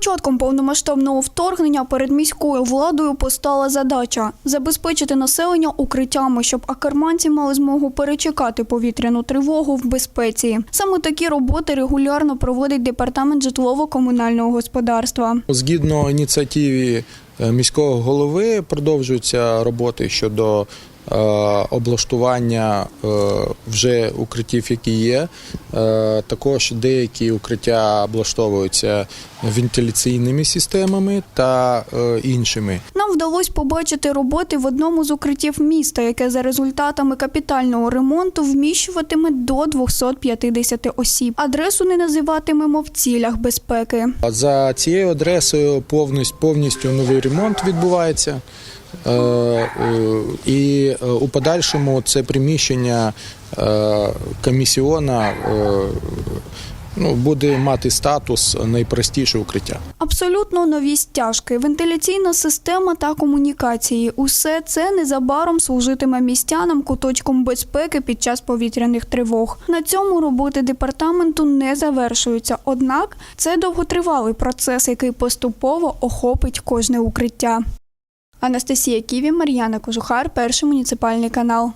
початком повномасштабного вторгнення перед міською владою постала задача забезпечити населення укриттями, щоб акерманці мали змогу перечекати повітряну тривогу в безпеці. Саме такі роботи регулярно проводить департамент житлово-комунального господарства. Згідно ініціативі міського голови продовжуються роботи щодо е, облаштування е, вже укриттів, які є. Е, Також деякі укриття облаштовуються вентиляційними системами та е, іншими. Нам вдалося побачити роботи в одному з укриттів міста, яке за результатами капітального ремонту вміщуватиме до 250 осіб. Адресу не називатимемо в цілях безпеки. За цією адресою повністю, повністю новий ремонт відбувається. Е, е, І е, у подальшому це приміщення комісіона ну, буде мати статус найпростіше укриття. Абсолютно нові стяжки, вентиляційна система та комунікації. Усе це незабаром служитиме містянам куточком безпеки під час повітряних тривог. На цьому роботи департаменту не завершуються. Однак це довготривалий процес, який поступово охопить кожне укриття. Анастасія Ківі, Мар'яна Кожухар, перший муніципальний канал.